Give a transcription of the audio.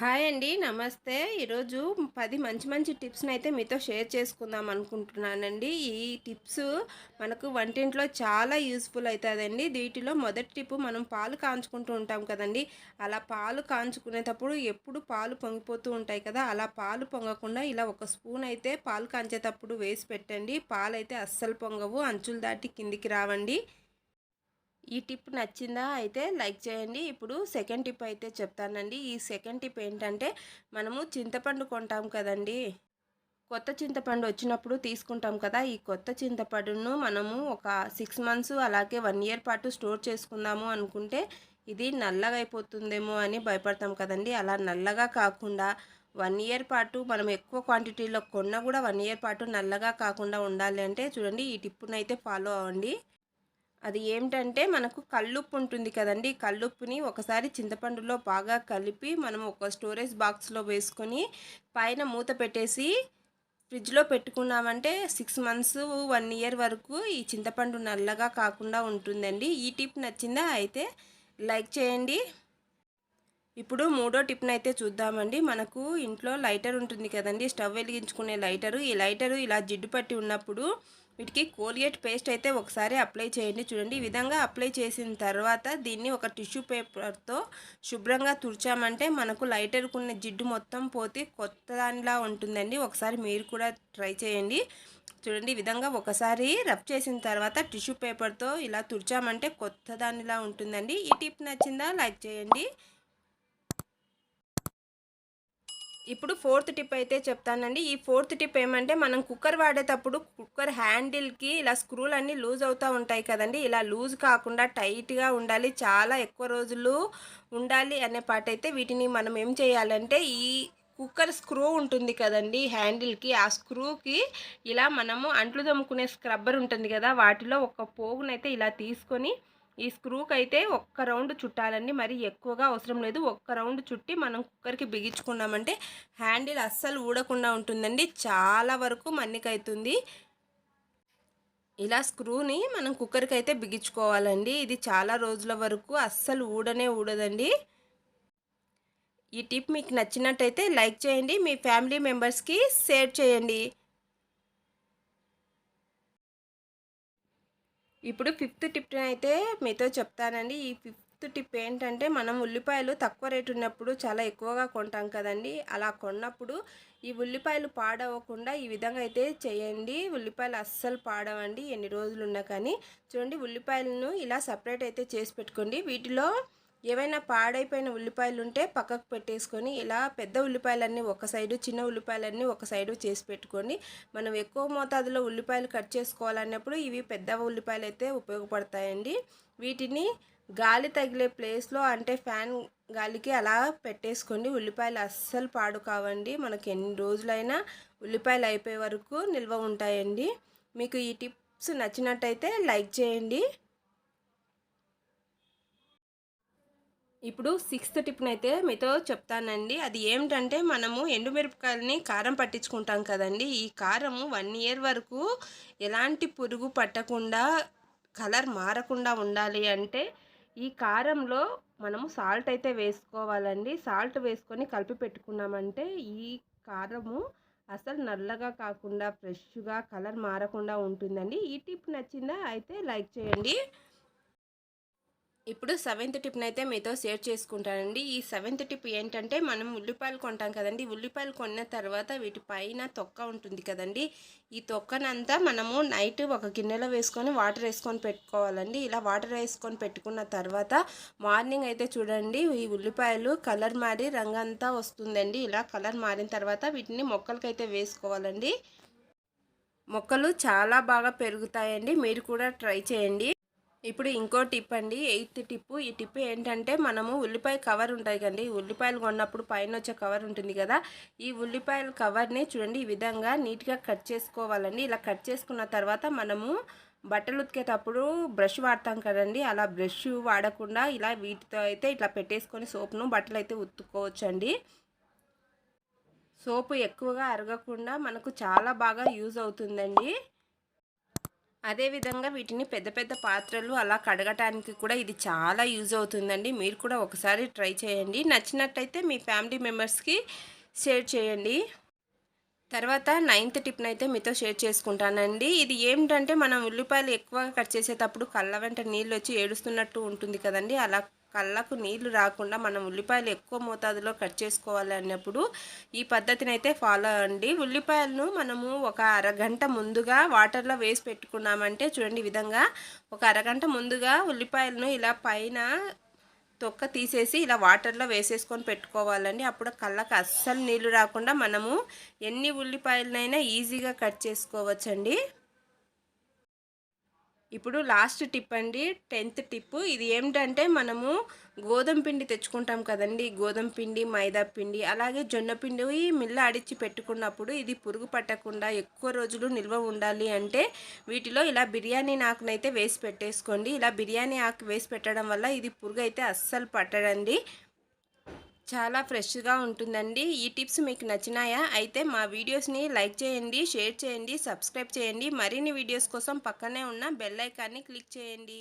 Hi అండి నమస్తే. ఈరోజు పది మంచి మంచి టిప్స్ని అయితే మీతో షేర్ చేసుకుందాం అనుకుంటున్నానండి. ఈ టిప్స్ మనకు వంటింట్లో చాలా యూస్ఫుల్ అవుతుందండి వీటిలో మొదటి టిప్ మనం పాలు కాంచుకుంటూ ఉంటాం కదండి. అలా పాలు కాంచుకునేటప్పుడు ఎప్పుడు పాలు పొంగిపోతూ ఉంటాయి కదా అలా పాలు పొంగకుండా ఇలా ఒక స్పూన్ అయితే పాలు కాంచేటప్పుడు వేసి పెట్టండి. పాలు అయితే అస్సలు పొంగవు అంచులు దాటి కిందికి రావండి. ఈ టిప్ నచ్చిందా అయితే లైక్ చేయండి. ఇప్పుడు సెకండ్ టిప్ అయితే చెప్తానండి. ఈ సెకండ్ టిప్ ఏంటంటే మనము చింతపండు కొంటాం కదండి. కొత్త చింతపండు వచ్చినప్పుడు తీసుకుంటాం కదా. ఈ కొత్త చింతపండును మనము ఒక సిక్స్ మంత్స్ అలాగే వన్ ఇయర్ పాటు స్టోర్ చేసుకుందాము అనుకుంటే ఇది నల్లగా అయిపోతుందేమో అని భయపడతాం కదండి. అలా నల్లగా కాకుండా వన్ ఇయర్ పాటు మనం ఎక్కువ క్వాంటిటీలో కొన్నా కూడా వన్ ఇయర్ పాటు నల్లగా కాకుండా ఉండాలి అంటే చూడండి ఈ టిప్పునైతే ఫాలో అవ్వండి. అది ఏమిటంటే మనకు కల్లుప్పు ఉంటుంది కదండి. కల్లుప్పుని ఒకసారి చింతపండులో బాగా కలిపి మనం ఒక స్టోరేజ్ బాక్స్లో వేసుకొని పైన మూత పెట్టేసి ఫ్రిడ్జ్లో పెట్టుకున్నామంటే సిక్స్ మంత్స్ వన్ ఇయర్ వరకు ఈ చింతపండు నల్లగా కాకుండా ఉంటుందండి. ఈ టిప్ నచ్చిందా అయితే లైక్ చేయండి. ఇప్పుడు మూడో టిప్ని అయితే చూద్దామండి. మనకు ఇంట్లో లైటర్ ఉంటుంది కదండి. స్టవ్ వెలిగించుకునే లైటరు ఈ లైటరు ఇలా జిడ్డు పట్టి ఉన్నప్పుడు వీటికి కోలియట్ పేస్ట్ అయితే ఒకసారి అప్లై చేయండి. చూడండి ఈ విధంగా అప్లై చేసిన తర్వాత దీన్ని ఒక టిష్యూ పేపర్తో శుభ్రంగా తుడిచామంటే మనకు లైటర్కున్న జిడ్డు మొత్తం పోతే కొత్త దానిలా ఉంటుందండి. ఒకసారి మీరు కూడా ట్రై చేయండి. చూడండి ఈ విధంగా ఒకసారి రబ్ చేసిన తర్వాత టిష్యూ పేపర్తో ఇలా తుడిచామంటే కొత్త దానిలా ఉంటుందండి. ఈ టిప్ నచ్చిందా లైక్ చేయండి. ఇప్పుడు ఫోర్త్ టిప్ అయితే చెప్తానండి. ఈ ఫోర్త్ టిప్ ఏమంటే మనం కుక్కర్ వాడేటప్పుడు కుక్కర్ హ్యాండిల్కి ఇలా స్క్రూలు అన్నీ లూజ్ అవుతూ ఉంటాయి కదండి. ఇలా లూజ్ కాకుండా టైట్గా ఉండాలి చాలా ఎక్కువ రోజులు ఉండాలి అనే పాట అయితే వీటిని మనం ఏం చేయాలంటే ఈ కుక్కర్ స్క్రూ ఉంటుంది కదండి హ్యాండిల్కి ఆ స్క్రూకి ఇలా మనము అంట్లు దమ్ముకునే స్క్రబ్బర్ ఉంటుంది కదా వాటిలో ఒక పోగునైతే ఇలా తీసుకొని ఈ స్క్రూకి అయితే ఒక్క రౌండ్ చుట్టాలండి. మరి ఎక్కువగా అవసరం లేదు. ఒక్క రౌండ్ చుట్టి మనం కుక్కర్కి బిగించుకున్నామంటే హ్యాండిల్ అస్సలు ఊడకుండా ఉంటుందండి. చాలా వరకు మన్నికైతుంది. ఇలా స్క్రూని మనం కుక్కర్కి అయితే బిగించుకోవాలండి. ఇది చాలా రోజుల వరకు అస్సలు ఊడనే ఊడదండి. ఈ టిప్ మీకు నచ్చినట్టయితే లైక్ చేయండి. మీ ఫ్యామిలీ మెంబర్స్కి షేర్ చేయండి. ఇప్పుడు ఫిఫ్త్ టిప్ అయితే మీతో చెప్తానండి. ఈ ఫిఫ్త్ టిప్ ఏంటంటే మనం ఉల్లిపాయలు తక్కువ రేటు ఉన్నప్పుడు చాలా ఎక్కువగా కొంటాం కదండి. అలా కొన్నప్పుడు ఈ ఉల్లిపాయలు పాడవకుండా ఈ విధంగా అయితే చేయండి. ఉల్లిపాయలు అస్సలు పాడవండి ఎన్ని రోజులు ఉన్నా కానీ. చూడండి ఉల్లిపాయలను ఇలా సపరేట్ అయితే చేసి పెట్టుకోండి. వీటిలో ఏవైనా పాడైపోయిన ఉల్లిపాయలు ఉంటే పక్కకు పెట్టేసుకొని ఇలా పెద్ద ఉల్లిపాయలన్నీ ఒక సైడు చిన్న ఉల్లిపాయలన్నీ ఒక సైడు చేసి పెట్టుకోండి. మనం ఎక్కువ మోతాదులో ఉల్లిపాయలు కట్ చేసుకోవాలన్నప్పుడు ఇవి పెద్ద ఉల్లిపాయలు అయితే ఉపయోగపడతాయండి. వీటిని గాలి తగిలే ప్లేస్లో అంటే ఫ్యాన్ గాలికి అలా పెట్టేసుకోండి. ఉల్లిపాయలు అస్సలు పాడు కావండి. మనకి ఎన్ని రోజులైనా ఉల్లిపాయలు అయిపోయే వరకు నిల్వ ఉంటాయండి. మీకు ఈ టిప్స్ నచ్చినట్టయితే లైక్ చేయండి. ఇప్పుడు సిక్స్త్ టిప్ని అయితే మీతో చెప్తానండి. అది ఏమిటంటే మనము ఎండుమిరపకాయలని కారం పట్టించుకుంటాం కదండి. ఈ కారము వన్ ఇయర్ వరకు ఎలాంటి పురుగు పట్టకుండా కలర్ మారకుండా ఉండాలి అంటే ఈ కారంలో మనము సాల్ట్ అయితే వేసుకోవాలండి. సాల్ట్ వేసుకొని కలిపి పెట్టుకున్నామంటే ఈ కారము అసలు నల్లగా కాకుండా ఫ్రెష్గా కలర్ మారకుండా ఉంటుందండి. ఈ టిప్ నచ్చిందా అయితే లైక్ చేయండి. ఇప్పుడు సెవెంత్ టిప్ని అయితే మీతో షేర్ చేసుకుంటానండి. ఈ సెవెంత్ టిప్ ఏంటంటే మనం ఉల్లిపాయలు కొంటాం కదండి. ఉల్లిపాయలు కొన్న తర్వాత వీటి పైన తొక్క ఉంటుంది కదండి. ఈ తొక్కనంతా మనము నైట్ ఒక గిన్నెలో వేసుకొని వాటర్ వేసుకొని పెట్టుకోవాలండి. ఇలా వాటర్ వేసుకొని పెట్టుకున్న తర్వాత మార్నింగ్ అయితే చూడండి ఈ ఉల్లిపాయలు కలర్ మారి రంగంతా వస్తుందండి. ఇలా కలర్ మారిన తర్వాత వీటిని మొక్కలకైతే వేసుకోవాలండి. మొక్కలు చాలా బాగా పెరుగుతాయండి. మీరు కూడా ట్రై చేయండి. ఇప్పుడు ఇంకో టిప్ అండి ఎయిత్ టిప్ ఈ టిప్ ఏంటంటే మనము ఉల్లిపాయ కవర్ ఉంటాయి కండి ఉల్లిపాయలు కొన్నప్పుడు పైన వచ్చే కవర్ ఉంటుంది కదా ఈ ఉల్లిపాయల కవర్ని చూడండి ఈ విధంగా నీట్గా కట్ చేసుకోవాలండి. ఇలా కట్ చేసుకున్న తర్వాత మనము బట్టలు ఉతికేటప్పుడు బ్రష్ వాడతాం కదండి అలా బ్రష్ వాడకుండా ఇలా వీటితో అయితే ఇట్లా పెట్టేసుకొని సోప్ను బట్టలు అయితే ఉత్తుకోవచ్చండి సోపు ఎక్కువగా అరగకుండా మనకు చాలా బాగా యూజ్ అవుతుందండి. అదేవిధంగా వీటిని పెద్ద పెద్ద పాత్రలు అలా కడగటానికి కూడా ఇది చాలా యూజ్ అవుతుందండి. మీరు కూడా ఒకసారి ట్రై చేయండి. నచ్చినట్టయితే మీ ఫ్యామిలీ మెంబర్స్కి షేర్ చేయండి. తర్వాత నైన్త్ టిప్ని అయితే మీతో షేర్ చేసుకుంటానండి. ఇది ఏమిటంటే మనం ఉల్లిపాయలు ఎక్కువ కట్ చేసేటప్పుడు కళ్ళ వెంట నీళ్ళు వచ్చి ఏడుస్తున్నట్టు ఉంటుంది కదండి. అలా కళ్ళకు నీళ్ళు రాకుండా మనం ఉల్లిపాయలు ఎక్కువ మోతాదులో కట్ చేసుకోవాలి అన్నప్పుడు ఈ పద్ధతిని అయితే ఫాలో అండి ఉల్లిపాయలను మనము ఒక అరగంట ముందుగా వాటర్లో వేసి పెట్టుకున్నామంటే చూడండి విధంగా ఒక అరగంట ముందుగా ఉల్లిపాయలను ఇలా పైన తొక్క తీసేసి ఇలా వాటర్లో వేసేసుకొని పెట్టుకోవాలండి. అప్పుడు కళ్ళకు అస్సలు నీళ్ళు రాకుండా మనము ఎన్ని ఉల్లిపాయలనైనా ఈజీగా కట్ చేసుకోవచ్చండి. ఇప్పుడు లాస్ట్ టిప్ అండి టెన్త్ టిప్. ఇది ఏమిటంటే మనము గోధుమ పిండి తెచ్చుకుంటాం కదండి. గోధుమ పిండి మైదా పిండి అలాగే జొన్న పిండి మిల్ల అడిచి పెట్టుకున్నప్పుడు ఇది పురుగు పట్టకుండా ఎక్కువ రోజులు నిల్వ ఉండాలి అంటే వీటిలో ఇలా బిర్యానీ ఆకునైతే వేసి పెట్టేసుకోండి. ఇలా బిర్యానీ ఆకు వేసి పెట్టడం వల్ల ఇది పురుగు అయితే అస్సలు పట్టడండి చాలా ఫ్రెష్గా ఉంటుందండి. ఈ టిప్స్ మీకు నచ్చినాయా? అయితే మా వీడియోస్ని లైక్ చేయండి షేర్ చేయండి సబ్స్క్రైబ్ చేయండి. మరిన్ని వీడియోస్ కోసం పక్కనే ఉన్న బెల్ ఐకాన్ని క్లిక్ చేయండి.